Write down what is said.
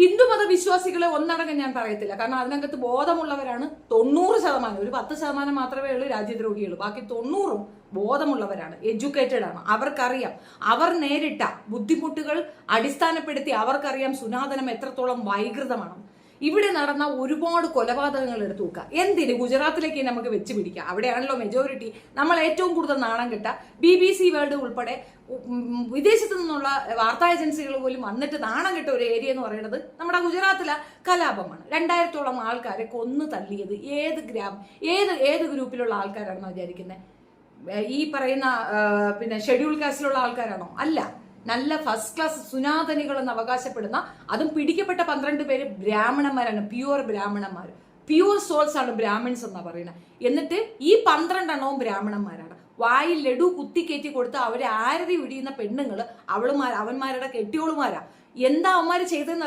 ഹിന്ദുമത വിശ്വാസികളെ ഒന്നടങ്കം ഞാൻ പറയത്തില്ല. കാരണം അതിനകത്ത് ബോധമുള്ളവരാണ് തൊണ്ണൂറ് ശതമാനം. ഒരു പത്ത് ശതമാനം മാത്രമേ ഉള്ളൂ രാജ്യദ്രോഹികൾ ബാക്കി തൊണ്ണൂറും ബോധമുള്ളവരാണ്. എഡ്യൂക്കേറ്റഡ് ആണ്. അവർക്കറിയാം. അവർ നേരിട്ട ബുദ്ധിമുട്ടുകൾ അടിസ്ഥാനപ്പെടുത്തി അവർക്കറിയാം സുനാതനം എത്രത്തോളം വൈകൃതമാണ്. ഇവിടെ നടന്ന ഒരുപാട് കൊലപാതകങ്ങൾ എടുത്തു നോക്കുക എന്തിന്? ഗുജറാത്തിലേക്ക് നമുക്ക് വെച്ച് പിടിക്കാം. അവിടെയാണല്ലോ മെജോറിറ്റി നമ്മൾ ഏറ്റവും കൂടുതൽ നാണം കിട്ട ബി ബി സി വേൾഡ് ഉൾപ്പെടെ വിദേശത്തു നിന്നുള്ള വാർത്താ ഏജൻസികൾ പോലും വന്നിട്ട് നാണം കിട്ട ഒരു ഏരിയ എന്ന് പറയുന്നത് നമ്മുടെ ഗുജറാത്തിലെ കലാപമാണ്. രണ്ടായിരത്തോളം ആൾക്കാരെ കൊന്നു തള്ളിയത് ഏത് ഗ്രാം ഏത് ഏത് ഗ്രൂപ്പിലുള്ള ആൾക്കാരാണെന്ന് വിചാരിക്കുന്നത് ഈ പറയുന്ന പിന്നെ ഷെഡ്യൂൾ കാസ്റ്റിലുള്ള ആൾക്കാരാണോ? അല്ല. നല്ല ഫസ്റ്റ് ക്ലാസ് സുനാതനികൾ എന്ന് അവകാശപ്പെടുന്ന അതും പിടിക്കപ്പെട്ട പന്ത്രണ്ട് പേര് ബ്രാഹ്മണന്മാരാണ് പ്യുവർ ബ്രാഹ്മണന്മാർ പ്യുവർ സോൾസ് ആണ് ബ്രാഹ്മിൺസ് എന്നാ പറയുന്നത് എന്നിട്ട് ഈ പന്ത്രണ്ടെണ്ണവും ബ്രാഹ്മണന്മാരാണ്. വായിൽ ലഡു കുത്തിക്കയറ്റി കൊടുത്ത് അവരെ ആരതി വിടിയുന്ന പെണ്ണുങ്ങൾ അവളുമാർ അവന്മാരുടെ കെട്ടിയോളുമാരാ. എന്താ അവന്മാർ ചെയ്തതെന്ന്